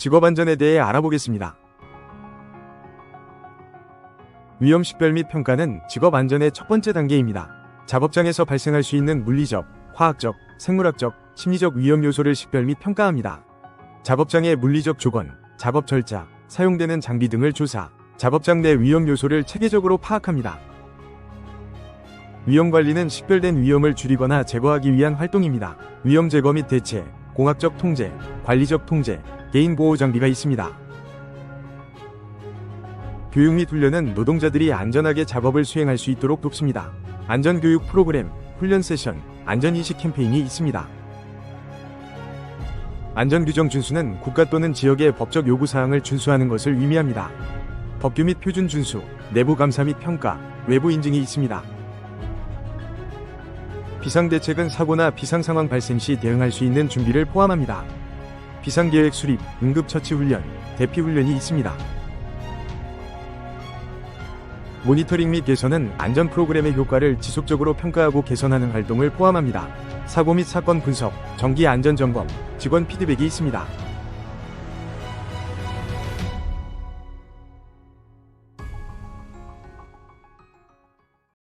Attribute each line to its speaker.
Speaker 1: 직업 안전에 대해 알아보겠습니다. 위험 식별 및 평가는 직업 안전의 첫 번째 단계입니다. 작업장에서 발생할 수 있는 물리적, 화학적, 생물학적, 심리적 위험 요소를 식별 및 평가합니다. 작업장의 물리적 조건, 작업 절차, 사용되는 장비 등을 조사, 작업장 내 위험 요소를 체계적으로 파악합니다. 위험 관리는 식별된 위험을 줄이거나 제거하기 위한 활동입니다. 위험 제거 및 대체, 공학적 통제, 관리적 통제, 개인 보호 장비가 있습니다. 교육 및 훈련은 노동자들이 안전하게 작업을 수행할 수 있도록 돕습니다. 안전교육 프로그램, 훈련 세션, 안전인식 캠페인이 있습니다. 안전규정 준수는 국가 또는 지역의 법적 요구사항을 준수하는 것을 의미합니다. 법규 및 표준 준수, 내부 감사 및 평가, 외부 인증이 있습니다. 비상대책은 사고나 비상상황 발생 시 대응할 수 있는 준비를 포함합니다. 비상계획 수립, 응급처치 훈련, 대피 훈련이 있습니다. 모니터링 및 개선은 안전 프로그램의 효과를 지속적으로 평가하고 개선하는 활동을 포함합니다. 사고 및 사건 분석, 정기 안전 점검, 직원 피드백이 있습니다.